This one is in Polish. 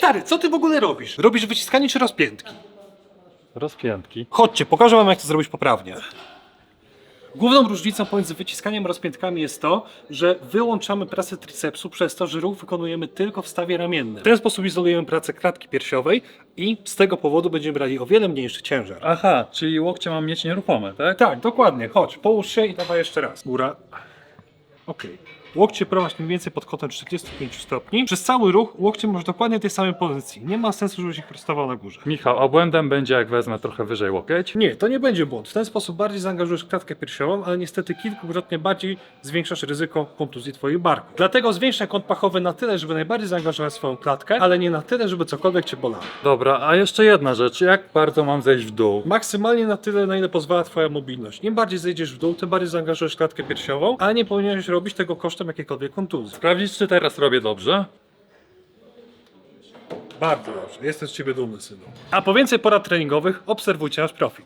Stary, co ty w ogóle robisz? Robisz wyciskanie czy rozpiętki? Rozpiętki. Chodźcie, pokażę wam jak to zrobić poprawnie. Główną różnicą pomiędzy wyciskaniem a rozpiętkami jest to, że wyłączamy pracę tricepsu przez to, że ruch wykonujemy tylko w stawie ramiennym. W ten sposób izolujemy pracę klatki piersiowej i z tego powodu będziemy brali o wiele mniejszy ciężar. Aha, czyli łokcie mam mieć nieruchome, tak? Tak, dokładnie. Chodź, połóż się i dawaj jeszcze raz. Góra. Okej. Łokcie prowadź mniej więcej pod kątem 45 stopni. Przez cały ruch łokcie masz dokładnie w tej samej pozycji. Nie ma sensu, żebyś ich prostował na górze. Michał, a błędem będzie jak wezmę trochę wyżej łokieć? Nie, to nie będzie błąd. W ten sposób bardziej zaangażujesz klatkę piersiową, ale niestety kilkukrotnie bardziej zwiększasz ryzyko kontuzji twoich barków. Dlatego zwiększaj kąt pachowy na tyle, żeby najbardziej zaangażować swoją klatkę, ale nie na tyle, żeby cokolwiek cię bolało. Dobra, a jeszcze jedna rzecz, jak bardzo mam zejść w dół? Maksymalnie na tyle, na ile pozwala twoja mobilność. Im bardziej zejdziesz w dół, tym bardziej zaangażujesz klatkę piersiową, ale nie powinieneś robić tego kosztem jakiejkolwiek kontuzji. Sprawdzić, czy teraz robię dobrze? Bardzo dobrze, jestem z ciebie dumny, synu. A po więcej porad treningowych obserwujcie nasz profil.